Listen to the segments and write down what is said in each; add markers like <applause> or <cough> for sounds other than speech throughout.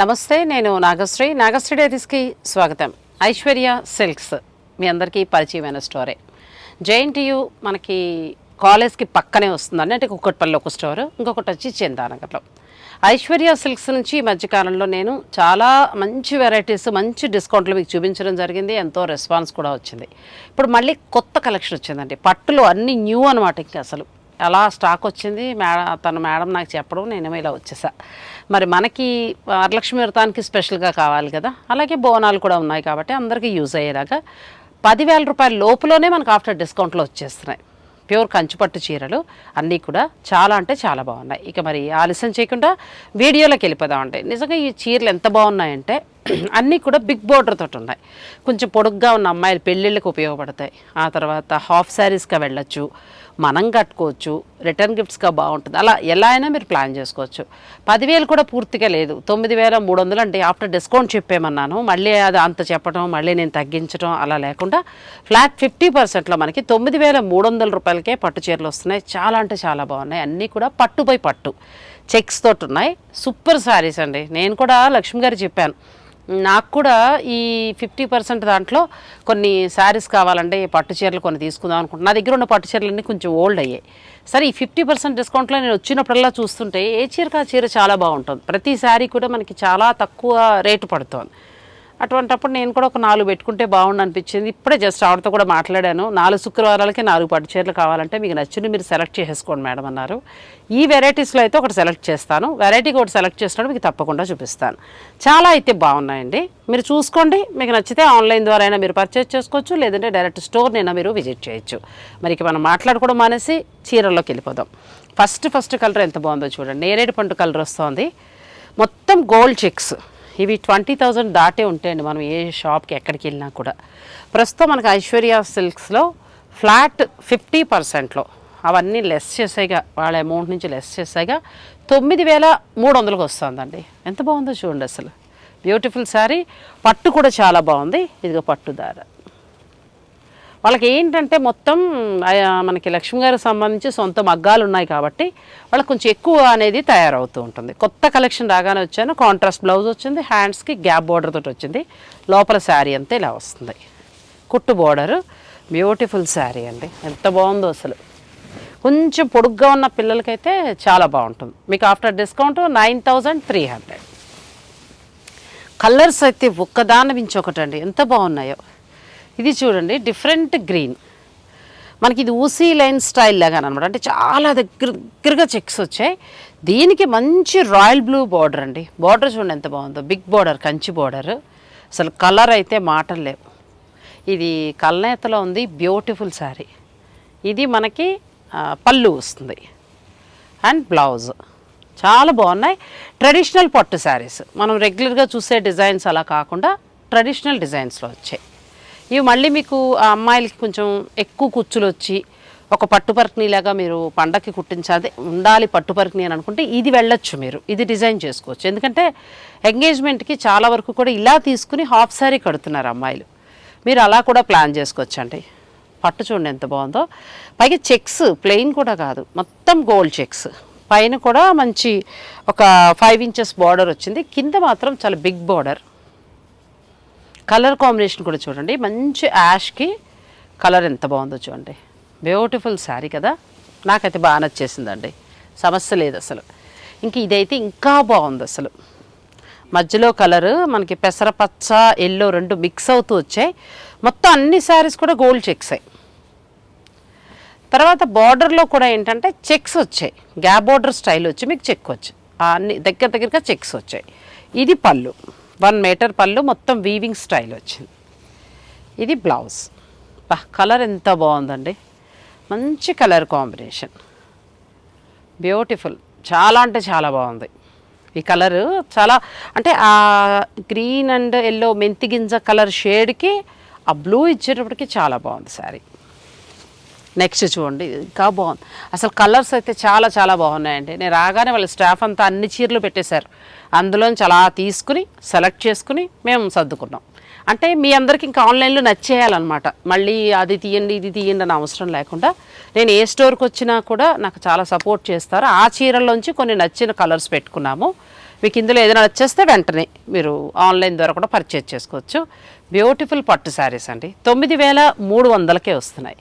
నమస్తే నేను నాగశ్రీ. నాగశ్రీ డైరీస్కి స్వాగతం. ఐశ్వర్య సిల్క్స్ మీ అందరికీ పరిచయమైన స్టోరే. జేఎన్టీయు మనకి కాలేజ్కి పక్కనే వస్తుందండి. అంటే కుక్కట్పల్లి ఒక స్టోర్ ఇంకొకటి వచ్చి చందానగర్లో ఐశ్వర్య సిల్క్స్ నుంచి ఈ మధ్యకాలంలో నేను చాలా మంచి వెరైటీస్ మంచి డిస్కౌంట్లు మీకు చూపించడం జరిగింది. ఎంతో రెస్పాన్స్ కూడా వచ్చింది. ఇప్పుడు మళ్ళీ కొత్త కలెక్షన్ వచ్చిందండి. పట్టులు అన్ని న్యూ అనమాట ఇంకా అసలు. అలా స్టాక్ వచ్చింది మేడం తన మేడం నాకు చెప్పడం నేను ఇలా వచ్చేసా. మరి మనకి వరలక్ష్మి వ్రతానికి స్పెషల్గా కావాలి కదా అలాగే బోనాలు కూడా ఉన్నాయి కాబట్టి అందరికీ యూజ్ అయ్యేలాగా పదివేల రూపాయల లోపులోనే మనకు ఆఫ్టర్ డిస్కౌంట్లో వచ్చేస్తున్నాయి. ప్యూర్ కంచుపట్టు చీరలు అన్నీ కూడా చాలా అంటే చాలా బాగున్నాయి. ఇక మరి ఆలస్యం చేయకుండా వీడియోలోకి వెళ్ళిపోదామండి నిజంగా ఈ చీరలు ఎంత బాగున్నాయంటే <clears throat> అన్నీ కూడా బిగ్ బోర్డర్ తోటి ఉన్నాయి. కొంచెం పొడుగ్గా ఉన్న అమ్మాయిలు పెళ్ళిళ్ళకి ఉపయోగపడతాయి. ఆ తర్వాత హాఫ్ శారీస్గా వెళ్ళొచ్చు. మనం కట్టుకోవచ్చు రిటర్న్ గిఫ్ట్స్గా బాగుంటుంది. అలా ఎలా అయినా మీరు ప్లాన్ చేసుకోవచ్చు. పదివేలు కూడా పూర్తిగా లేదు. తొమ్మిది వేల మూడు వందలు అంటే ఆఫ్టర్ డిస్కౌంట్ చెప్పేమన్నాను మళ్ళీ అది అంత చెప్పడం మళ్ళీ నేను తగ్గించడం అలా లేకుండా ఫ్లాట్ ఫిఫ్టీ పర్సెంట్లో మనకి తొమ్మిది వేల మూడు వందల రూపాయలకే పట్టు చీరలు వస్తున్నాయి. చాలా అంటే చాలా బాగున్నాయి. అన్నీ కూడా పట్టుపై పట్టు. చెక్స్ తోటి ఉన్నాయి. సూపర్ శారీస్ అండి. నేను కూడా లక్ష్మి గారు చెప్పాను. నాకు కూడా ఈ ఫిఫ్టీ పర్సెంట్ దాంట్లో కొన్ని శారీస్ కావాలంటే ఈ పట్టు చీరలు కొన్ని తీసుకుందాం అనుకుంటున్నా. నా దగ్గర ఉన్న పట్టు చీరలన్నీ కొంచెం ఓల్డ్ అయ్యాయి. సరే ఈ ఫిఫ్టీ పర్సెంట్ డిస్కౌంట్లో నేను వచ్చినప్పుడల్లా చూస్తుంటే ఏ చీరకు ఆ చీర చాలా బాగుంటుంది. ప్రతి శారీ కూడా మనకి చాలా తక్కువ రేటు పడుతుంది. అటువంటప్పుడు నేను కూడా ఒక నాలుగు పెట్టుకుంటే బాగుండు అనిపించింది. ఇప్పుడే జస్ట్ ఆవిడతో కూడా మాట్లాడాను. నాలుగు శుక్రవారాలకి నాలుగు పట్టు చీరలు కావాలంటే మీకు నచ్చింది మీరు సెలెక్ట్ చేసుకోండి మేడం అన్నారు. ఈ వెరైటీస్లో అయితే ఒకటి సెలెక్ట్ చేస్తాను. వెరైటీకి ఒకటి సెలెక్ట్ చేసినప్పుడు మీకు తప్పకుండా చూపిస్తాను. చాలా అయితే బాగున్నాయండి. మీరు చూసుకోండి. మీకు నచ్చితే ఆన్లైన్ ద్వారా అయినా మీరు పర్చేస్ చేసుకోవచ్చు. లేదంటే డైరెక్ట్ స్టోర్నైనా మీరు విజిట్ చేయొచ్చు. మరి మనం మాట్లాడుకోవడం మానేసి చీరల్లోకి వెళ్ళిపోదాం. ఫస్ట్ ఫస్ట్ కలర్ ఎంత బాగుందో చూడండి. నేరేడు పండు కలర్ వస్తుంది. మొత్తం గోల్డ్ చెక్స్ ఇవి ట్వంటీ థౌజండ్ దాటే ఉంటాయండి మనం ఏ షాప్కి ఎక్కడికి వెళ్ళినా కూడా. ప్రస్తుతం మనకు ఐశ్వర్య సిల్క్స్లో ఫ్లాట్ ఫిఫ్టీ పర్సెంట్లో. అవన్నీ లెస్ చేసాయిగా వాళ్ళ అమౌంట్ నుంచి లెస్ చేసాయిగా తొమ్మిది వేల మూడు వందలకు వస్తుందండి. ఎంత బాగుందో చూడండి అసలు. బ్యూటిఫుల్ శారీ. పట్టు కూడా చాలా బాగుంది. ఇదిగో పట్టు దార వాళ్ళకి ఏంటంటే మొత్తం ఆ, మనకి లక్ష్మి గారికి సంబంధించి సొంత మగ్గాలు ఉన్నాయి కాబట్టి వాళ్ళకి కొంచెం ఎక్కువ అనేది తయారవుతూ ఉంటుంది. కొత్త కలెక్షన్ రాగానే వచ్చాను కాంట్రాస్ట్ బ్లౌజ్ వచ్చింది హ్యాండ్స్కి గ్యాప్ బార్డర్ తోటి వచ్చింది. లోపల శారీ అంతా ఇలా వస్తుంది. కుట్టు బోర్డర్ బ్యూటిఫుల్ శారీ అండి. ఎంత బాగుందో అసలు. కొంచెం పొడుగ్గా ఉన్న పిల్లలకైతే చాలా బాగుంటుంది. మీకు after discount nine thousand three hundred. Colours అయితే ఒక్కదాని మించి ఒకటండి. ఎంత బాగున్నాయో. ఇది చూడండి డిఫరెంట్ గ్రీన్ మనకి ఇది ఊసీ లైన్ స్టైల్ లాగా అనమాట అంటే చాలా దగ్గర దగ్గరగా చెక్స్ వచ్చాయి. దీనికి మంచి రాయల్ బ్లూ బార్డర్ అండి. బార్డర్ చూడండి ఎంత బాగుందో. బిగ్ బార్డర్ కంచి బార్డర్ అసలు కలర్ అయితే మాటలు లేవు. ఇది కల్నేతలో ఉంది బ్యూటిఫుల్ శారీ ఇది మనకి పళ్ళు వస్తుంది. అండ్ బ్లౌజ్ చాలా బాగున్నాయి. ట్రెడిషనల్ పట్టు శారీస్ మనం రెగ్యులర్గా చూసే డిజైన్స్ అలా కాకుండా ట్రెడిషనల్ డిజైన్స్లో వచ్చాయి. ఇవి మళ్ళీ మీకు ఆ అమ్మాయిలకి కొంచెం ఎక్కువ కుచ్చులు వచ్చి ఒక పట్టుపరికనీలాగా మీరు పండక్కి కుట్టించాలి ఉండాలి పట్టుపరికని అని అనుకుంటే ఇది వెళ్ళొచ్చు మీరు. ఇది డిజైన్ చేసుకోవచ్చు. ఎందుకంటే ఎంగేజ్మెంట్కి చాలా వరకు కూడా ఇలా తీసుకుని హాఫ్ శారీ కడుతున్నారు అమ్మాయిలు. మీరు అలా కూడా ప్లాన్ చేసుకోవచ్చు అండి పట్టు చూడండి ఎంత బాగుందో. పైగా చెక్స్ ప్లెయిన్ కూడా కాదు. మొత్తం గోల్డ్ చెక్స్. పైన కూడా మంచి ఒక ఫైవ్ ఇంచెస్ బార్డర్ వచ్చింది. కింద మాత్రం చాలా బిగ్ బార్డర్. కలర్ కాంబినేషన్ కూడా చూడండి. మంచి యాష్కి కలర్ ఎంత బాగుందో చూడండి. బ్యూటిఫుల్ శారీ కదా. నాకైతే బాగా నచ్చేసిందండి. సమస్య లేదు అసలు. ఇంక ఇదైతే ఇంకా బాగుంది అసలు. మధ్యలో కలరు మనకి పెసరపచ్చ ఎల్లో రెండు మిక్స్ అవుతూ వచ్చాయి. మొత్తం అన్ని శారీస్ కూడా గోల్డ్ చెక్స్ అయ్యి తర్వాత బార్డర్లో కూడా ఏంటంటే చెక్స్ వచ్చాయి. గ్యాప్ బార్డర్ స్టైల్ వచ్చి మీకు చెక్ వచ్చి. అన్ని దగ్గర దగ్గరగా చెక్స్ వచ్చాయి. ఇది పళ్ళు. వన్ మీటర్ పళ్ళు మొత్తం వీవింగ్ స్టైల్ వచ్చింది. ఇది బ్లౌజ్ బా కలర్ ఎంత బాగుందండి. మంచి కలర్ కాంబినేషన్ బ్యూటిఫుల్ చాలా అంటే చాలా బాగుంది. ఈ కలరు చాలా అంటే ఆ గ్రీన్ అండ్ ఎల్లో మెంతి గింజ కలర్ షేడ్కి ఆ బ్లూ ఇచ్చేటప్పటికి చాలా బాగుంది శారీ నెక్స్ట్ చూడండి ఇంకా బాగుంది. అసలు కలర్స్ అయితే చాలా చాలా బాగున్నాయండి. నేను రాగానే వాళ్ళ స్టాఫ్ అంతా అన్ని చీరలు పెట్టేశారు. అందులోంచి అలా తీసుకుని సెలెక్ట్ చేసుకుని మేము సర్దుకున్నాం. అంటే మీ అందరికి ఇంకా ఆన్లైన్లో నచ్చేయాలన్నమాట. మళ్ళీ అది తీయండి ఇది తీయండి అని అవసరం లేకుండా నేను ఏ స్టోర్కి వచ్చినా కూడా నాకు చాలా సపోర్ట్ చేస్తారు. ఆ చీరల్లోంచి కొన్ని నచ్చిన కలర్స్ పెట్టుకున్నాము. మీకు ఇందులో ఏదైనా నచ్చేస్తే వెంటనే మీరు ఆన్లైన్ ద్వారా కూడా పర్చేజ్ చేసుకోవచ్చు. బ్యూటిఫుల్ పట్టు శారీస్ అండి. తొమ్మిది వేల మూడు వందలకే వస్తున్నాయి.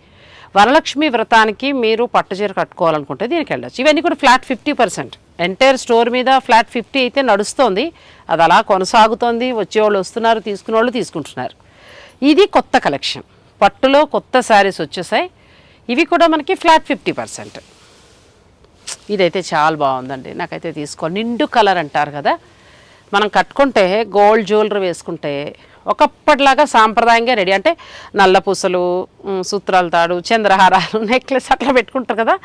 వరలక్ష్మి వ్రతానికి మీరు పట్టు చీర కట్టుకోవాలనుకుంటే దీనికి వెళ్ళచ్చు. ఇవన్నీ కూడా flat fifty percent. Entire store మీద ఫ్లాట్ ఫిఫ్టీ అయితే నడుస్తోంది. అది అలా కొనసాగుతోంది. వచ్చేవాళ్ళు వస్తున్నారు తీసుకునే వాళ్ళు తీసుకుంటున్నారు. ఇది కొత్త కలెక్షన్ పట్టులో కొత్త శారీస్ వచ్చేసాయి. ఇవి కూడా మనకి ఫ్లాట్ ఫిఫ్టీ పర్సెంట్ ఇదైతే చాలా బాగుందండి. నాకైతే తీసుకో నిండు కలర్ అంటారు కదా. మనం కట్టుకుంటే గోల్డ్ జ్యువెలరీ వేసుకుంటే ఒకప్పటిలాగా సాంప్రదాయంగా రెడీ అంటే నల్ల పూసలు సూత్రాలు సూత్రాల తాడు చంద్రహారాలు నెక్లెస్ అట్లా పెట్టుకుంటారు కదా.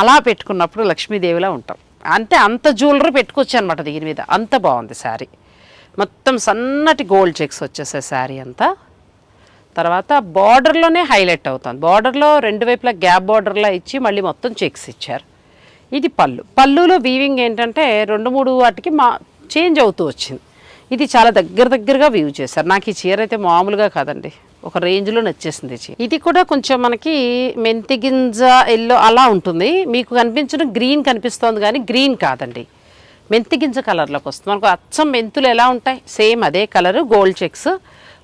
అలా పెట్టుకున్నప్పుడు లక్ష్మీదేవిలా ఉంటాం. అంతే అంత జ్యువెలరీ పెట్టుకోవచ్చు అనమాట దీని మీద. అంత బాగుంది శారీ. మొత్తం సన్నటి గోల్డ్ చెక్స్ వచ్చేసాయి శారీ అంతా. తర్వాత బార్డర్లోనే హైలైట్ అవుతుంది బార్డర్లో రెండు వైపులా గ్యాప్ బార్డర్లా ఇచ్చి మళ్ళీ మొత్తం చెక్స్ ఇచ్చారు. ఇది పళ్ళు. పళ్ళులో వీవింగ్ ఏంటంటే రెండు మూడు వాటికి మా చేంజ్ అవుతూ వచ్చింది. ఇది చాలా దగ్గర దగ్గరగా వీవ్ చేశారు. నాకు ఈ చీర అయితే మామూలుగా కాదండి. ఒక రేంజ్లో నచ్చేసింది ఇది కూడా కొంచెం మనకి మెంతి గింజ ఎల్లో అలా ఉంటుంది. మీకు కనిపించడం గ్రీన్ కనిపిస్తోంది కానీ గ్రీన్ కాదండి. మెంతి గింజ కలర్లోకి వస్తుంది. మనకు అచ్చం మెంతులు ఎలా ఉంటాయి? సేమ్ అదే కలరు గోల్డ్ చెక్స్.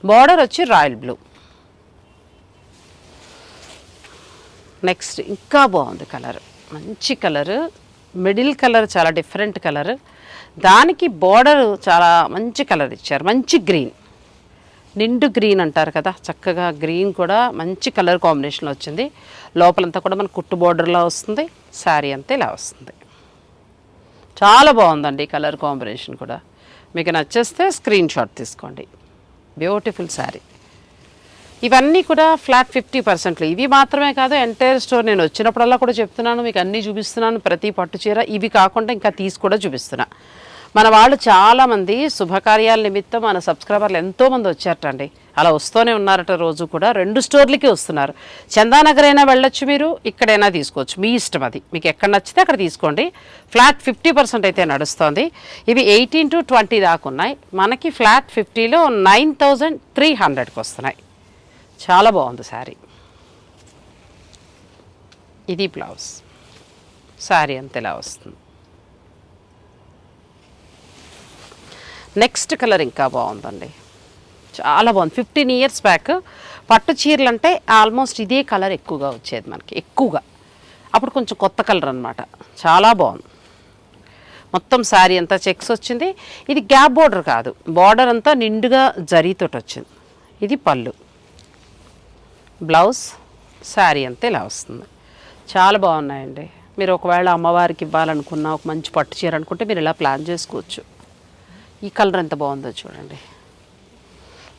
బార్డర్ వచ్చి రాయల్ బ్లూ. నెక్స్ట్ ఇంకా బాగుంది కలర్. మంచి కలర్. మిడిల్ కలర్ చాలా డిఫరెంట్ కలర్. దానికి బార్డర్ చాలా మంచి కలర్ ఇచ్చారు. మంచి గ్రీన్. నిండు గ్రీన్ అంటారు కదా చక్కగా గ్రీన్ కూడా మంచి కలర్ కాంబినేషన్లో వచ్చింది. లోపలంతా కూడా మన కుట్టు బార్డర్లో వస్తుంది శారీ అంతా ఇలా వస్తుంది. చాలా బాగుందండి కలర్ కాంబినేషన్ కూడా. మీకు నచ్చేస్తే స్క్రీన్ షాట్ తీసుకోండి. బ్యూటిఫుల్ శారీ. ఇవన్నీ కూడా ఫ్లాట్ ఫిఫ్టీ పర్సెంట్లు. ఇవి మాత్రమే కాదు ఎంటైర్ స్టోర్ నేను వచ్చినప్పుడల్లా కూడా చెప్తున్నాను మీకు అన్నీ చూపిస్తున్నాను ప్రతి పట్టు చీర. ఇవి కాకుండా ఇంకా తీసి కూడా చూపిస్తున్నాను మన వాళ్ళు చాలామంది శుభకార్యాల నిమిత్తం మన సబ్స్క్రైబర్లు ఎంతోమంది వచ్చారటండి. అలా వస్తూనే ఉన్నారట రోజు కూడా. రెండు స్టోర్లకి వస్తున్నారు. చందానగర్ అయినా వెళ్ళొచ్చు మీరు ఇక్కడైనా తీసుకోవచ్చు. మీ ఇష్టం అది. మీకు ఎక్కడ నచ్చితే అక్కడ తీసుకోండి. ఫ్లాట్ ఫిఫ్టీ పర్సెంట్ అయితే నడుస్తుంది. ఇవి ఎయిటీన్ టు ట్వంటీ దాకా ఉన్నాయి. మనకి ఫ్లాట్ ఫిఫ్టీలో నైన్ థౌజండ్ త్రీ హండ్రెడ్కి వస్తున్నాయి. చాలా బాగుంది శారీ. ఇది బ్లౌజ్. శారీ అంతేలా వస్తుంది. నెక్స్ట్ కలర్ ఇంకా బాగుందండి. చాలా బాగుంది. ఫిఫ్టీన్ ఇయర్స్ బ్యాక్ పట్టు చీరలు అంటే ఆల్మోస్ట్ ఇదే కలర్ ఎక్కువగా వచ్చేది మనకి. ఎక్కువగా. అప్పుడు కొంచెం కొత్త కలర్ అనమాట చాలా బాగుంది. మొత్తం శారీ అంతా చెక్స్ వచ్చింది. ఇది గ్యాప్ బోర్డర్ కాదు. బార్డర్ అంతా నిండుగా జరీతోటి వచ్చింది. ఇది పళ్ళు. బ్లౌజ్ శారీ అంతా ఇలా వస్తుంది. చాలా బాగున్నాయండి. మీరు ఒకవేళ అమ్మవారికి ఇవ్వాలనుకున్న ఒక మంచి పట్టు చీర అనుకుంటే మీరు ఇలా ప్లాన్ చేసుకోవచ్చు. ఈ కలర్ ఎంత బాగుందో చూడండి.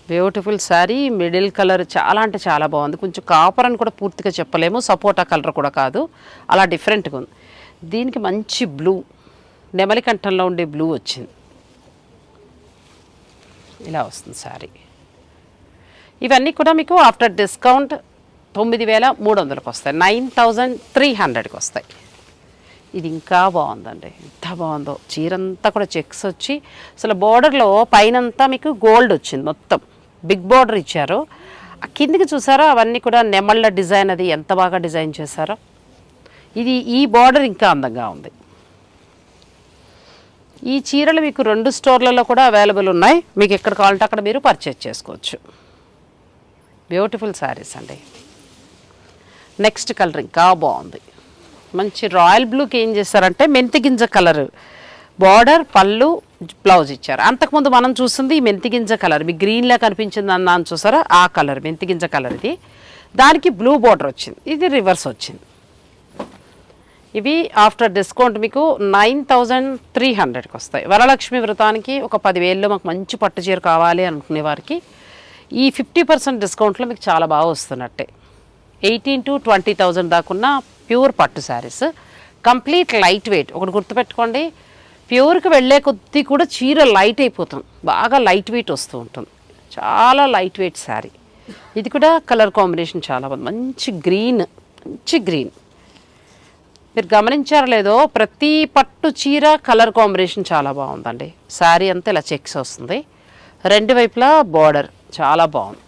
బ్యూటిఫుల్ శారీ మిడిల్ కలర్ చాలా అంటే చాలా బాగుంది. కొంచెం కాపర్ అని కూడా పూర్తిగా చెప్పలేము సపోటా కలర్ కూడా కాదు. అలా డిఫరెంట్గా ఉంది. దీనికి మంచి బ్లూ నెమలికంఠంలో ఉండే బ్లూ వచ్చింది. ఇలా వస్తుంది శారీ ఇవన్నీ కూడా మీకు ఆఫ్టర్ డిస్కౌంట్ తొమ్మిది వేల మూడు వందలకు వస్తాయి. నైన్ థౌజండ్ త్రీ హండ్రెడ్కి వస్తాయి. ఇది ఇంకా బాగుందండి. ఎంత బాగుందో. చీరంతా కూడా చెక్స్ వచ్చి అసలు బోర్డర్లో పైనంతా మీకు గోల్డ్ వచ్చింది మొత్తం. బిగ్ బార్డర్ ఇచ్చారు. ఆ కిందికి చూసారా? అవన్నీ కూడా నెమళ్ళ డిజైన్ అది. ఎంత బాగా డిజైన్ చేశారో. ఇది ఈ బార్డర్ ఇంకా అందంగా ఉంది. ఈ చీరలు మీకు రెండు స్టోర్లలో కూడా అవైలబుల్ ఉన్నాయి. మీకు ఎక్కడ కావాలంటే అక్కడ మీరు పర్చేజ్ చేసుకోవచ్చు. బ్యూటిఫుల్ శారీస్ అండి. నెక్స్ట్ కలర్ ఇంకా బాగుంది. మంచి రాయల్ బ్లూకి ఏం చేశారంటే మెంతి గింజ కలర్. బార్డర్ పళ్ళు బ్లౌజ్ ఇచ్చారు. అంతకుముందు మనం చూస్తుంది ఈ మెంతి గింజ కలర్. మీ గ్రీన్లా కనిపించింది అన్నాను చూసారా? ఆ కలర్ మెంతి గింజ కలర్ ఇది. దానికి బ్లూ బార్డర్ వచ్చింది. ఇది రివర్స్ వచ్చింది. ఇవి ఆఫ్టర్ డిస్కౌంట్ మీకు నైన్ థౌజండ్ త్రీ హండ్రెడ్కి వస్తాయి. వరలక్ష్మి వ్రతానికి ఒక పదివేల్లో మాకు మంచి పట్టు చీర కావాలి అనుకునే వారికి ఈ ఫిఫ్టీ పర్సెంట్ డిస్కౌంట్లో మీకు చాలా బాగా వస్తున్నట్టే. ఎయిటీన్ టు ట్వంటీ థౌజండ్ దాకున్న ప్యూర్ పట్టు శారీస్. Complete light wait. ఒకటి గుర్తుపెట్టుకోండి. ప్యూర్కి వెళ్ళే కొద్దీ కూడా చీర లైట్ అయిపోతుంది. బాగా లైట్ వెయిట్ వస్తూ ఉంటుంది. చాలా లైట్ వెయిట్ శారీ. ఇది కూడా కలర్ కాంబినేషన్ చాలా బాగుంది. మంచి గ్రీన్ మంచి గ్రీన్. మీరు గమనించారో లేదో ప్రతి పట్టు చీర కలర్ కాంబినేషన్ చాలా బాగుందండి. శారీ అంతా ఇలా చెక్స్ వస్తుంది. రెండు వైపులా బార్డర్. చాలా బాగుంది.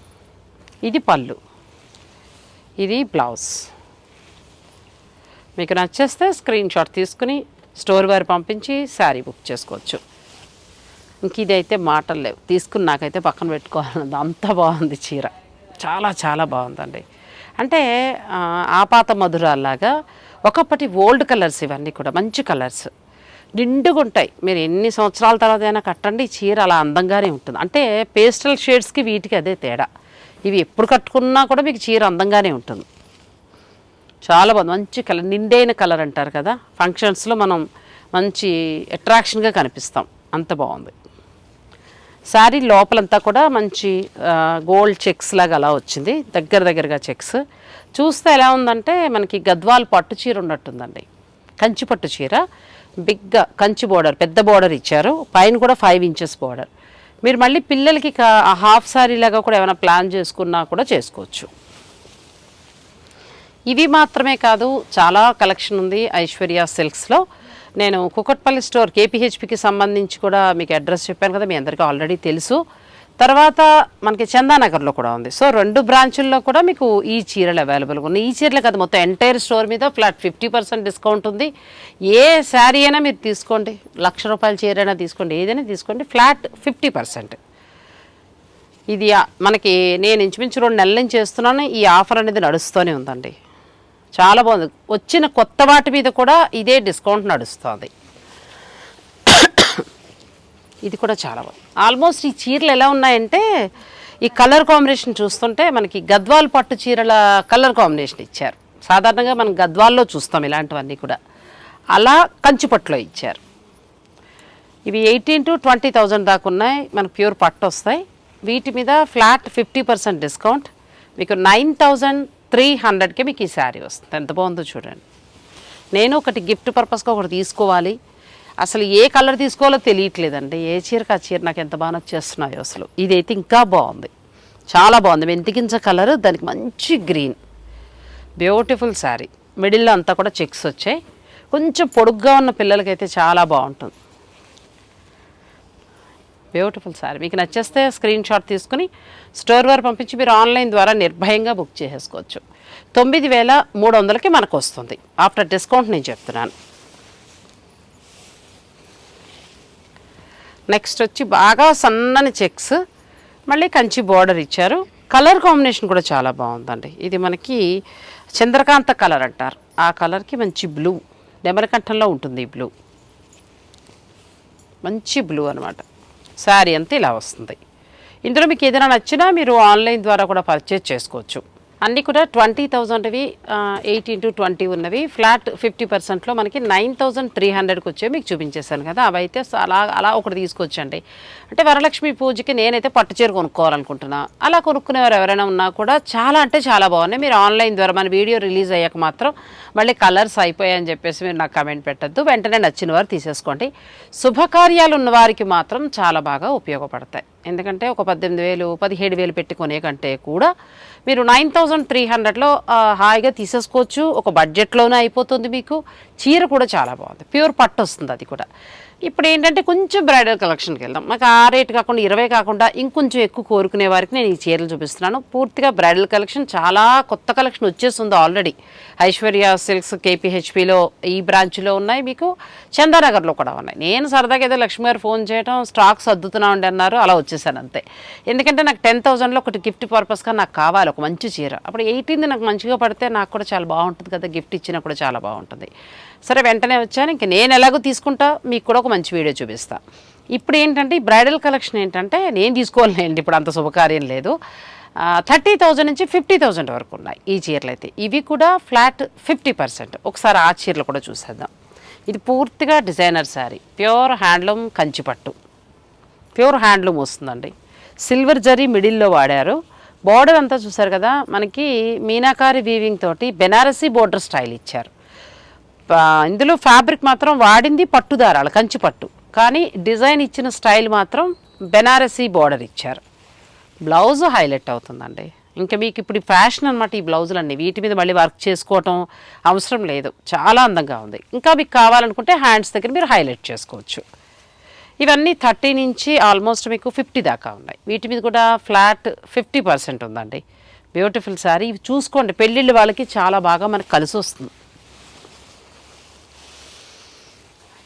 ఇది పళ్ళు. ఇది బ్లౌజ్. మీకు నచ్చేస్తే స్క్రీన్ షాట్ తీసుకుని స్టోర్ వారు పంపించి శారీ బుక్ చేసుకోవచ్చు. ఇంక ఇదైతే మాటలు లేవు. తీసుకుని నాకైతే పక్కన పెట్టుకోవాలన్నది అంత బాగుంది చీర. చాలా చాలా బాగుందండి. అంటే ఆపాత మధురాల్లాగా ఒకప్పటి ఓల్డ్ కలర్స్ ఇవన్నీ కూడా మంచి కలర్స్ నిండుగా ఉంటాయి. మీరు ఎన్ని సంవత్సరాల తర్వాత అయినా కట్టండి. చీర అలా అందంగానే ఉంటుంది. అంటే పేస్టల్ షేడ్స్కి వీటికి అదే తేడా. ఇవి ఎప్పుడు కట్టుకున్నా కూడా మీకు చీర అందంగానే ఉంటుంది. చాలా బాగుంది. మంచి కలర్ నిండైన కలర్ అంటారు కదా. ఫంక్షన్స్లో మనం మంచి అట్రాక్షన్గా కనిపిస్తాం. అంత బాగుంది. శారీ లోపలంతా కూడా మంచి గోల్డ్ చెక్స్ లాగా అలా వచ్చింది. దగ్గర దగ్గరగా చెక్స్ చూస్తే ఎలా ఉందంటే మనకి గద్వాల్ పట్టు చీర ఉన్నట్టుందండి. కంచి పట్టు చీర. బిగ్గా కంచి బోర్డర్ పెద్ద బోర్డర్ ఇచ్చారు. పైన కూడా ఫైవ్ ఇంచెస్ బోర్డర్ మీరు మళ్ళీ పిల్లలకి హాఫ్ శారీ లాగా కూడా ఏమైనా ప్లాన్ చేసుకున్నా కూడా చేసుకోవచ్చు. ఇవి మాత్రమే కాదు చాలా కలెక్షన్ ఉంది ఐశ్వర్య సిల్క్స్లో. నేను కుకట్పల్లి స్టోర్ కేపీహెచ్పికి సంబంధించి కూడా మీకు అడ్రస్ చెప్పాను కదా మీ అందరికీ ఆల్రెడీ తెలుసు. తర్వాత మనకి చందానగర్లో కూడా ఉంది. సో రెండు బ్రాంచుల్లో కూడా మీకు ఈ చీరలు అవైలబుల్గా ఉన్నాయి. ఈ చీరలు కదా మొత్తం ఎంటైర్ స్టోర్ మీద ఫ్లాట్ ఫిఫ్టీ పర్సెంట్ డిస్కౌంట్ ఉంది. ఏ శారీ అయినా మీరు తీసుకోండి. లక్ష రూపాయల చీర అయినా తీసుకోండి. ఏదైనా తీసుకోండి. Flat fifty percent. ఇది మనకి నేను ఇంచుమించు రెండు నెలల నుంచి చేస్తున్నాను. ఈ ఆఫర్ అనేది నడుస్తూనే ఉందండి. చాలా బాగుంది. వచ్చిన కొత్త వాటి మీద కూడా ఇదే డిస్కౌంట్ నడుస్తుంది. ఇది కూడా చాలా బాగుంది. ఆల్మోస్ట్ ఈ చీరలు ఎలా ఉన్నాయంటే ఈ కలర్ కాంబినేషన్ చూస్తుంటే మనకి గద్వాల్ పట్టు చీరల కలర్ కాంబినేషన్ ఇచ్చారు. సాధారణంగా మనం గద్వాల్లో చూస్తాం ఇలాంటివన్నీ కూడా. అలా కంచుపట్టులో ఇచ్చారు. ఇవి ఎయిటీన్ టు ట్వంటీ థౌజండ్ దాకా ఉన్నాయి. మనకు ప్యూర్ పట్టు వస్తాయి. వీటి మీద ఫ్లాట్ ఫిఫ్టీ పర్సెంట్ డిస్కౌంట్ మీకు నైన్ థౌజండ్ త్రీ హండ్రెడ్కి మీకు ఈ శారీ వస్తుంది. ఎంత బాగుందో చూడండి. నేను ఒకటి గిఫ్ట్ పర్పస్గా ఒకటి తీసుకోవాలి. అసలు ఏ కలర్ తీసుకోవాలో తెలియట్లేదండి. ఏ చీరకు ఆ చీర నాకు ఎంత బాగా నచ్చేస్తున్నాయో అసలు. ఇదైతే ఇంకా బాగుంది. చాలా బాగుంది. మెంతికించ కలర్ దానికి మంచి గ్రీన్. బ్యూటిఫుల్ శారీ. మిడిల్లో అంతా కూడా చెక్స్ వచ్చాయి. కొంచెం పొడుగ్గా ఉన్న పిల్లలకైతే చాలా బాగుంటుంది. బ్యూటిఫుల్ సారీ. మీకు నచ్చేస్తే స్క్రీన్ షాట్ తీసుకుని స్టోర్ వారు పంపించి మీరు ఆన్లైన్ ద్వారా నిర్భయంగా బుక్ చేసేసుకోవచ్చు. తొమ్మిది వేల మూడు వందలకి మనకు వస్తుంది. ఆఫ్టర్ డిస్కౌంట్ నేను చెప్తున్నాను. నెక్స్ట్ వచ్చి బాగా సన్నని చెక్స్. మళ్ళీ కంచి బార్డర్ ఇచ్చారు. కలర్ కాంబినేషన్ కూడా చాలా బాగుందండి. ఇది మనకి చంద్రకాంత కలర్ అంటారు. ఆ కలర్కి మంచి బ్లూ. నెమరకంఠంలో ఉంటుంది ఈ బ్లూ. మంచి బ్లూ అనమాట శారీ అంతా ఇలా వస్తుంది. ఇందులో మీకు ఏదైనా నచ్చినా మీరు ఆన్లైన్ ద్వారా కూడా పర్చేజ్ చేసుకోవచ్చు. అన్నీ కూడా ట్వంటీ థౌజండ్వి ఎయిటీన్ టు ట్వంటీ ఉన్నవి. ఫ్లాట్ ఫిఫ్టీ పర్సెంట్లో మనకి నైన్ థౌజండ్ త్రీ హండ్రెడ్కి వచ్చే మీకు చూపించేశాను కదా. అవైతే అలా అలా ఒకటి తీసుకొచ్చండి. అంటే వరలక్ష్మి పూజకి నేనైతే పట్టు చీర కొనుక్కోవాలనుకుంటున్నా. అలా కొనుక్కునేవారు ఎవరైనా ఉన్నా కూడా చాలా అంటే చాలా బాగున్నాయి. మీరు ఆన్లైన్ ద్వారా మన వీడియో రిలీజ్ అయ్యాక మాత్రం మళ్ళీ కలర్స్ అయిపోయాయని చెప్పేసి మీరు నాకు కమెంట్ పెట్టద్దు. వెంటనే నచ్చిన వారు తీసేసుకోండి. శుభకార్యాలు ఉన్న వారికి మాత్రం చాలా బాగా ఉపయోగపడతాయి. ఎందుకంటే ఒక పద్దెనిమిది వేలు పదిహేడు వేలు పెట్టి కొనే కంటే కూడా మీరు నైన్ థౌజండ్ త్రీ హండ్రెడ్లో హాయిగా తీసేసుకోవచ్చు. ఒక బడ్జెట్లోనే అయిపోతుంది మీకు. చీర కూడా చాలా బాగుంది. ప్యూర్ పట్టు వస్తుంది అది కూడా. ఇప్పుడు ఏంటంటే కొంచెం బ్రైడల్ కలెక్షన్కి వెళ్దాం. మాకు ఆ రేట్ కాకుండా ఇరవై కాకుండా ఇంకొంచెం ఎక్కువ కోరుకునే వారికి నేను ఈ చీరలు చూపిస్తున్నాను. పూర్తిగా బ్రైడల్ కలెక్షన్ చాలా కొత్త కలెక్షన్ వచ్చేస్తుంది ఆల్రెడీ. ఐశ్వర్య సిల్క్స్ కేపీహెచ్పిలో ఈ బ్రాంచ్లో ఉన్నాయి మీకు. చందానగర్లో కూడా ఉన్నాయి. నేను సరదాగా ఏదో లక్ష్మి గారు ఫోన్ చేయడం స్టాక్స్ అద్దుతున్నామండి అన్నారు అలా వచ్చేసాను అంతే. ఎందుకంటే నాకు టెన్ థౌసండ్లో ఒకటి గిఫ్ట్ పర్పస్గా నాకు కావాలి ఒక మంచి చీర. అప్పుడు ఎయిటీన్ది నాకు మంచిగా పడితే నాకు కూడా చాలా బాగుంటుంది కదా గిఫ్ట్ ఇచ్చినా కూడా చాలా బాగుంటుంది. సరే వెంటనే వచ్చాను. ఇంక నేను ఎలాగో తీసుకుంటా మీకు కూడా ఒక మంచి వీడియో చూపిస్తా. ఇప్పుడు ఏంటంటే ఈ బ్రైడల్ కలెక్షన్ ఏంటంటే నేను తీసుకోవాలండి ఇప్పుడు అంత శుభకార్యం లేదు. థర్టీ థౌజండ్ నుంచి ఫిఫ్టీ థౌజండ్ వరకు ఉన్నాయి ఈ చీరలు అయితే. ఇవి కూడా ఫ్లాట్ ఫిఫ్టీ పర్సెంట్. ఒకసారి ఆ చీరలు కూడా చూసేద్దాం. ఇది పూర్తిగా డిజైనర్ శారీ. ప్యూర్ హ్యాండ్లూమ్ కంచిపట్టు ప్యూర్ హ్యాండ్లూమ్ వస్తుందండి. సిల్వర్ జరీ మిడిల్లో వాడారు. బార్డర్ అంతా చూసారు కదా మనకి మీనాకారి వీవింగ్ తోటి బెనారసీ బోర్డర్ స్టైల్ ఇచ్చారు. ఇందులో ఫ్యాబ్రిక్ మాత్రం వాడింది పట్టు దారాలు కంచి పట్టు. కానీ డిజైన్ ఇచ్చిన స్టైల్ మాత్రం బెనారసీ బార్డర్ ఇచ్చారు. బ్లౌజ్ హైలైట్ అవుతుందండి. ఇంకా మీకు ఇప్పుడు ఫ్యాషన్ అనమాట ఈ బ్లౌజులు అన్నీ వీటి మీద మళ్ళీ వర్క్ చేసుకోవటం అవసరం లేదు. చాలా అందంగా ఉంది. ఇంకా మీకు కావాలనుకుంటే హ్యాండ్స్ దగ్గర మీరు హైలైట్ చేసుకోవచ్చు. ఇవన్నీ థర్టీ నుంచి ఆల్మోస్ట్ మీకు ఫిఫ్టీ దాకా ఉన్నాయి. వీటి మీద కూడా ఫ్లాట్ ఫిఫ్టీ పర్సెంట్ ఉందండి. బ్యూటిఫుల్ శారీ. ఇవి చూసుకోండి పెళ్ళిళ్ళు వాళ్ళకి చాలా బాగా మనకు కలిసి వస్తుంది.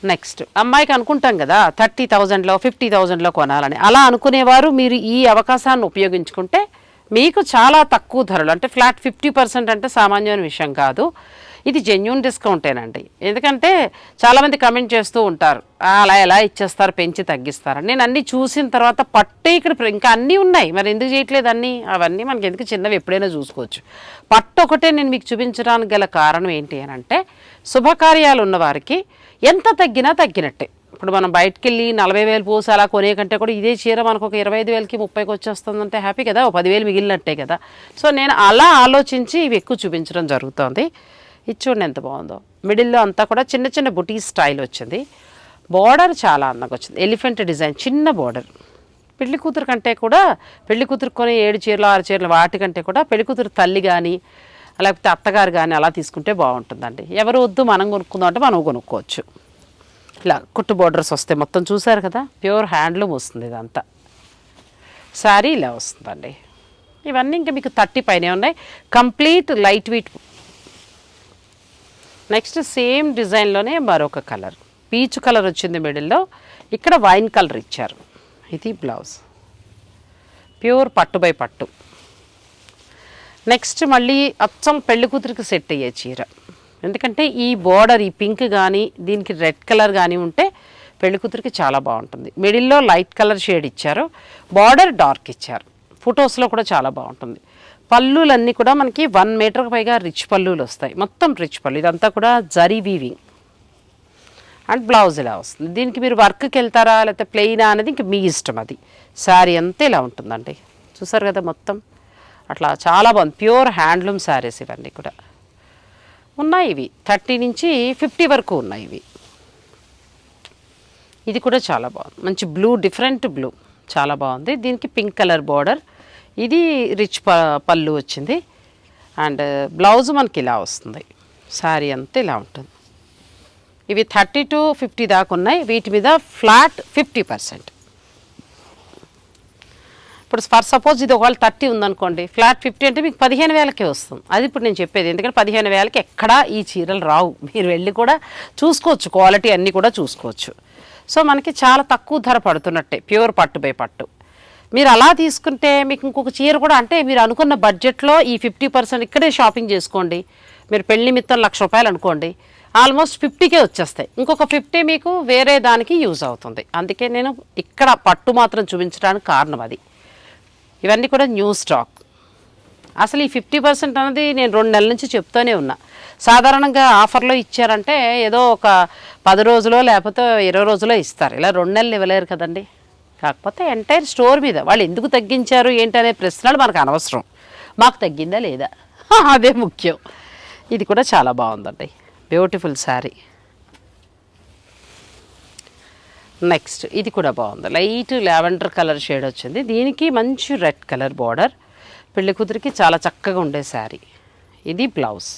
నెక్స్ట్. అమ్మాయికి అనుకుంటాం కదా థర్టీ థౌజండ్లో ఫిఫ్టీ థౌజండ్లో కొనాలని. అలా అనుకునేవారు మీరు ఈ అవకాశాన్ని ఉపయోగించుకుంటే మీకు చాలా తక్కువ ధరలు అంటే ఫ్లాట్ ఫిఫ్టీ పర్సెంట్ అంటే సామాన్యమైన విషయం కాదు. ఇది జెన్యున్ డిస్కౌంటేనండి. ఎందుకంటే చాలామంది కమెంట్ చేస్తూ ఉంటారు అలా ఎలా ఇచ్చేస్తారు పెంచి తగ్గిస్తారు నేను అన్నీ చూసిన తర్వాత పట్టు ఇక్కడ ఇంకా అన్నీ ఉన్నాయి. మరి ఎందుకు చేయట్లేదు అన్నీ? అవన్నీ మనకి ఎందుకు చిన్నవి ఎప్పుడైనా చూసుకోవచ్చు. పట్టు ఒకటే నేను మీకు చూపించడానికి గల కారణం ఏంటి అని అంటే శుభకార్యాలు ఉన్నవారికి ఎంత తగ్గినా తగ్గినట్టే. ఇప్పుడు మనం బయటకు వెళ్ళి నలభై వేలు పోసి అలా కొనే కంటే కూడా ఇదే చీర మనకు ఒక ఇరవై ఐదు వేలకి ముప్పైకి వచ్చేస్తుందంటే హ్యాపీ కదా? ఓ పదివేలు మిగిలినట్టే కదా? సో నేను అలా ఆలోచించి ఇవి ఎక్కువ చూపించడం జరుగుతుంది. ఇది చూడండి ఎంత బాగుందో. మిడిల్లో అంతా కూడా చిన్న చిన్న బుటీ స్టైల్ వచ్చింది. బార్డర్ చాలా అందంగా వచ్చింది. ఎలిఫెంట్ డిజైన్ చిన్న బార్డర్ పెళ్ళి కూతురు కంటే కూడా పెళ్ళి కూతురు కొని ఏడు చీరలు ఆరు చీరలు వాటికంటే కూడా పెళ్ళి కూతురు తల్లి కానీ లేకపోతే అత్తగారు కానీ అలా తీసుకుంటే బాగుంటుందండి. ఎవరు వద్దు మనం కొనుక్కుందాం అంటే మనం కొనుక్కోవచ్చు. ఇలా కుట్టు బోర్డర్స్ వస్తాయి మొత్తం చూసారు కదా? ప్యూర్ హ్యాండ్లూమ్ వస్తుంది ఇదంతా. శారీ ఇలా వస్తుందండి. ఇవన్నీ ఇంకా మీకు థర్టీ పైనే ఉన్నాయి. Complete light weight. Next same డిజైన్లోనే మరొక కలర్. పీచ్ కలర్ వచ్చింది మిడిల్లో. ఇక్కడ వైన్ కలర్ ఇచ్చారు. ఇది బ్లౌజ్. ప్యూర్ పట్టు బై పట్టు. నెక్స్ట్ మళ్ళీ అచ్చం పెళ్ళి కూతురికి సెట్ అయ్యే చీర. ఎందుకంటే ఈ బోర్డర్ ఈ పింక్ కానీ దీనికి రెడ్ కలర్ కానీ ఉంటే పెళ్ళి కూతురికి చాలా బాగుంటుంది. మిడిల్లో లైట్ కలర్ షేడ్ ఇచ్చారు. బార్డర్ డార్క్ ఇచ్చారు. ఫొటోస్లో కూడా చాలా బాగుంటుంది. పళ్ళులన్నీ కూడా మనకి వన్ మీటర్కి పైగా రిచ్ పళ్ళులు వస్తాయి. మొత్తం రిచ్ పళ్ళు. ఇదంతా కూడా జరీ వీవింగ్. అండ్ బ్లౌజ్ ఇలా వస్తుంది. దీనికి మీరు వర్క్కి వెళ్తారా? లేకపోతే ప్లెయినా అనేది ఇంక మీ ఇష్టం అది. శారీ అంతా ఇలా ఉంటుందండి. చూసారు కదా మొత్తం? అట్లా చాలా బాగుంది. ప్యూర్ హ్యాండ్లూమ్ శారీస్ ఇవన్నీ కూడా. ఉన్నాయి ఇవి. థర్టీ నుంచి ఫిఫ్టీ వరకు ఉన్నాయి ఇవి. ఇది కూడా చాలా బాగుంది. మంచి బ్లూ డిఫరెంట్ బ్లూ. చాలా బాగుంది. దీనికి పింక్ కలర్ బార్డర్. ఇది రిచ్ ప పళ్ళు వచ్చింది. అండ్ బ్లౌజ్ మనకి ఇలా వస్తుంది. శారీ అంతా ఇలా ఉంటుంది. ఇవి థర్టీ టు ఫిఫ్టీ దాకా ఉన్నాయి. వీటి మీద ఫ్లాట్ ఫిఫ్టీ పర్సెంట్. ఇప్పుడు ఫర్ సపోజ్ ఇది ఒకవేళ థర్టీ ఉందనుకోండి ఫ్లాట్ ఫిఫ్టీ అంటే మీకు పదిహేను వేలకే వస్తుంది. అది ఇప్పుడు నేను చెప్పేది ఎందుకంటే పదిహేను వేలకి ఎక్కడా ఈ చీరలు రావు. మీరు వెళ్ళి కూడా చూసుకోవచ్చు క్వాలిటీ అన్నీ కూడా చూసుకోవచ్చు. సో మనకి చాలా తక్కువ ధర పడుతున్నట్టే ప్యూర్ పట్టు బై పట్టు. మీరు అలా తీసుకుంటే మీకు ఇంకొక చీర కూడా అంటే మీరు అనుకున్న బడ్జెట్లో ఈ ఫిఫ్టీ పర్సెంట్ ఇక్కడే షాపింగ్ చేసుకోండి. మీరు పెళ్ళి నిమిత్తం లక్ష రూపాయలు అనుకోండి ఆల్మోస్ట్ ఫిఫ్టీకే వచ్చేస్తాయి. ఇంకొక ఫిఫ్టీ మీకు వేరే దానికి యూజ్ అవుతుంది. అందుకే నేను ఇక్కడ పట్టు మాత్రం చూపించడానికి కారణం అది. ఇవన్నీ కూడా న్యూ స్టాక్ అసలు ఈ ఫిఫ్టీ పర్సెంట్ అనేది నేను రెండు నెలల నుంచి చెప్తూనే ఉన్నా. సాధారణంగా ఆఫర్లో ఇచ్చారంటే ఏదో ఒక పది రోజులో లేకపోతే ఇరవై రోజులో ఇస్తారు. ఇలా రెండు నెలలు ఇవ్వలేరు కదండి. కాకపోతే ఎంటైర్ స్టోర్ మీద వాళ్ళు ఎందుకు తగ్గించారు ఏంటనే ప్రశ్నలు మనకు అనవసరం. మాకు తగ్గిందా లేదా? <laughs> అదే ముఖ్యం. ఇది కూడా చాలా బాగుందండి. బ్యూటిఫుల్ శారీ. నెక్స్ట్ ఇది కూడా బాగుంది. లైట్ లావెండర్ కలర్ షేడ్ వచ్చింది. దీనికి మంచి రెడ్ కలర్ బార్డర్. పెళ్ళి కూతురికి చాలా చక్కగా ఉండే శారీ. ఇది బ్లౌజ్.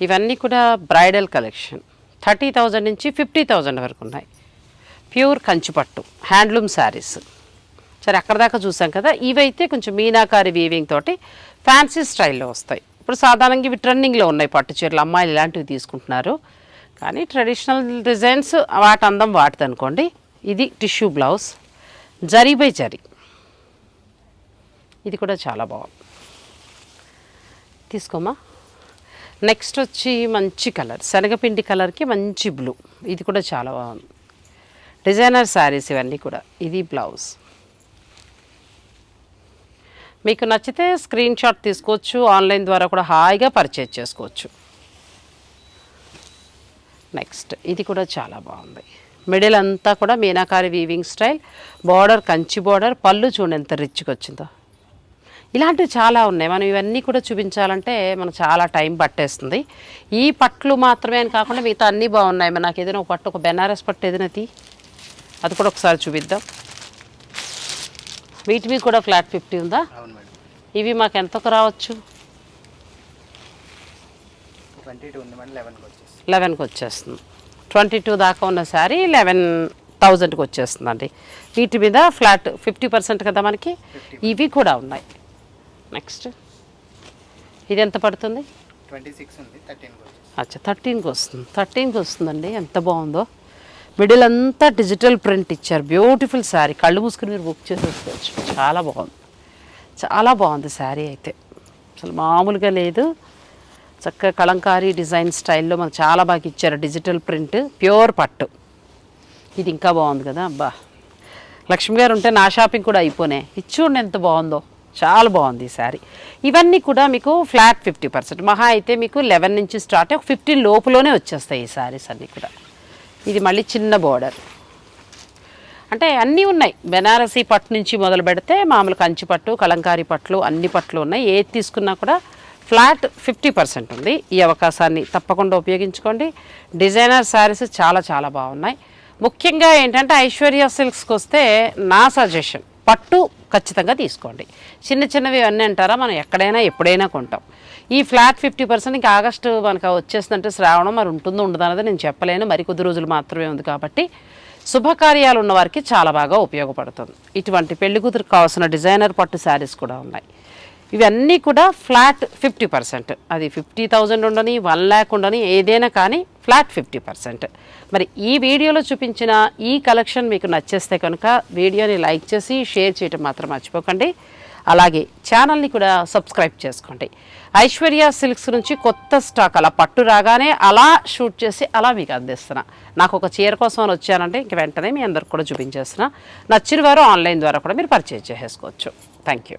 ఇవన్నీ కూడా బ్రైడల్ కలెక్షన్. థర్టీ థౌజండ్ నుంచి ఫిఫ్టీ థౌజండ్ వరకు ఉన్నాయి. ప్యూర్ కంచిపట్టు హ్యాండ్లూమ్ శారీస్. సరే అక్కడ దాకా చూసాం కదా. ఇవైతే కొంచెం మీనాకారి వీవింగ్ తోటి ఫ్యాన్సీ స్టైల్లో వస్తాయి. ఇప్పుడు సాధారణంగా ఇవి ట్రెండింగ్లో ఉన్నాయి పట్టు చీరలు. అమ్మాయిలు ఇలాంటివి తీసుకుంటున్నారు. కానీ ట్రెడిషనల్ డిజైన్స్ వాటి అందం వాటిదనుకోండి. ఇది tissue blouse. Zari by zari. ఇది కూడా చాలా బాగుంది తీసుకోమా నెక్స్ట్ వచ్చి మంచి కలర్. శనగపిండి కలర్కి మంచి బ్లూ. ఇది కూడా చాలా బాగుంది డిజైనర్ శారీస్ ఇవన్నీ కూడా. ఇది బ్లౌజ్. మీకు నచ్చితే స్క్రీన్ షాట్ తీసుకోవచ్చు. ఆన్లైన్ ద్వారా కూడా హాయిగా పర్చేజ్ చేసుకోవచ్చు. నెక్స్ట్ ఇది కూడా చాలా బాగుంది. మిడిల్ అంతా కూడా meenakari weaving style border Kanchi border పళ్ళు చూడండి ఎంత రిచ్గా వచ్చిందో. ఇలాంటివి చాలా ఉన్నాయి. మనం ఇవన్నీ కూడా చూపించాలంటే మనకు చాలా టైం పట్టేస్తుంది. ఈ పట్లు మాత్రమే అని కాకుండా మిగతా అన్నీ బాగున్నాయి. మరి నాకు ఏదైనా ఒక పట్టు ఒక బెనారస్ పట్టు ఏదైనా తీ. అది కూడా ఒకసారి చూపిద్దాం. వీటి మీద కూడా ఫ్లాట్ ఫిఫ్టీ ఉందా? ఇవి మాకు ఎంతకు రావచ్చు? ట్వంటీ టూ ఉంది మేడం లెవెన్కి వచ్చేసి. లెవెన్కి వచ్చేస్తుంది. ట్వంటీ టూ దాకా ఉన్న శారీ లెవెన్ థౌజండ్కి వచ్చేస్తుందండి. వీటి మీద ఫ్లాట్ ఫిఫ్టీ పర్సెంట్ కదా మనకి? ఇవి కూడా ఉన్నాయి. నెక్స్ట్. ఇది ఎంత పడుతుంది? అచ్చా థర్టీన్కి వస్తుంది. థర్టీన్కి వస్తుందండి. ఎంత బాగుందో. మిడిల్ అంతా డిజిటల్ ప్రింట్ ఇచ్చారు. బ్యూటిఫుల్ శారీ. కళ్ళు మూసుకుని మీరు బుక్ చేసేసుకోవచ్చు. చాలా బాగుంది. చాలా బాగుంది శారీ అయితే. అసలు మామూలుగా లేదు. చక్కగా కలంకారీ డిజైన్ స్టైల్లో మనకు చాలా బాగా ఇచ్చారు. డిజిటల్ ప్రింట్ ప్యూర్ పట్టు. ఇది ఇంకా బాగుంది కదా అబ్బా. లక్ష్మి గారు ఉంటే నా షాపింగ్ కూడా అయిపోయినాయి ఇది చూడండి ఎంత బాగుందో. చాలా బాగుంది ఈ శారీ. ఇవన్నీ కూడా మీకు ఫ్లాట్ ఫిఫ్టీ పర్సెంట్. మహా అయితే మీకు లెవెన్ నుంచి స్టార్ట్ ఒక ఫిఫ్టీన్ లోపులోనే వచ్చేస్తాయి ఈ శారీస్ అన్నీ కూడా. ఇది మళ్ళీ చిన్న బోర్డర్ అంటే అన్నీ ఉన్నాయి. బెనారసీ పట్టు నుంచి మొదలు పెడితే మామూలు కంచి పట్టు కలంకారీ పట్లు అన్ని పట్లు ఉన్నాయి. ఏది తీసుకున్నా కూడా ఫ్లాట్ ఫిఫ్టీ పర్సెంట్ ఉంది. ఈ అవకాశాన్ని తప్పకుండా ఉపయోగించుకోండి. డిజైనర్ శారీస్ చాలా చాలా బాగున్నాయి. ముఖ్యంగా ఏంటంటే ఐశ్వర్య సిల్క్స్కి వస్తే నా సజెషన్ పట్టు ఖచ్చితంగా తీసుకోండి. చిన్న చిన్నవి అన్నీ అంటారా మనం ఎక్కడైనా ఎప్పుడైనా కొంటాం. ఈ ఫ్లాట్ ఫిఫ్టీ పర్సెంట్ ఇంకా ఆగస్టు మనకు వచ్చేస్తుందంటే శ్రావణం మరి ఉంటుందో ఉండదు అన్నది నేను చెప్పలేను. మరి కొద్ది రోజులు మాత్రమే ఉంది కాబట్టి శుభకార్యాలు ఉన్న వారికి చాలా బాగా ఉపయోగపడుతుంది. ఇటువంటి పెళ్ళి కూతురు కావాల్సిన డిజైనర్ పట్టు శారీస్ కూడా ఉన్నాయి. ఇవన్నీ కూడా ఫ్లాట్ ఫిఫ్టీ పర్సెంట్. అది ఫిఫ్టీ థౌజండ్ ఉండని వన్ ల్యాక్ ఉండని ఏదైనా కానీ ఫ్లాట్ ఫిఫ్టీ పర్సెంట్. మరి ఈ వీడియోలో చూపించిన ఈ కలెక్షన్ మీకు నచ్చేస్తే కనుక వీడియోని లైక్ చేసి షేర్ చేయటం మాత్రం మర్చిపోకండి. అలాగే ఛానల్ని కూడా సబ్స్క్రైబ్ చేసుకోండి. ఐశ్వర్య సిల్క్స్ నుంచి కొత్త స్టాక్ అలా పట్టు రాగానే అలా షూట్ చేసి అలా మీకు అందిస్తున్నా. నాకు ఒక చీర కోసం అని వచ్చానంటే ఇంక వెంటనే మీ అందరికి కూడా చూపించేస్తున్నా. నచ్చిన వారు ఆన్లైన్ ద్వారా కూడా మీరు పర్చేజ్ చేసేసుకోవచ్చు. Thank you.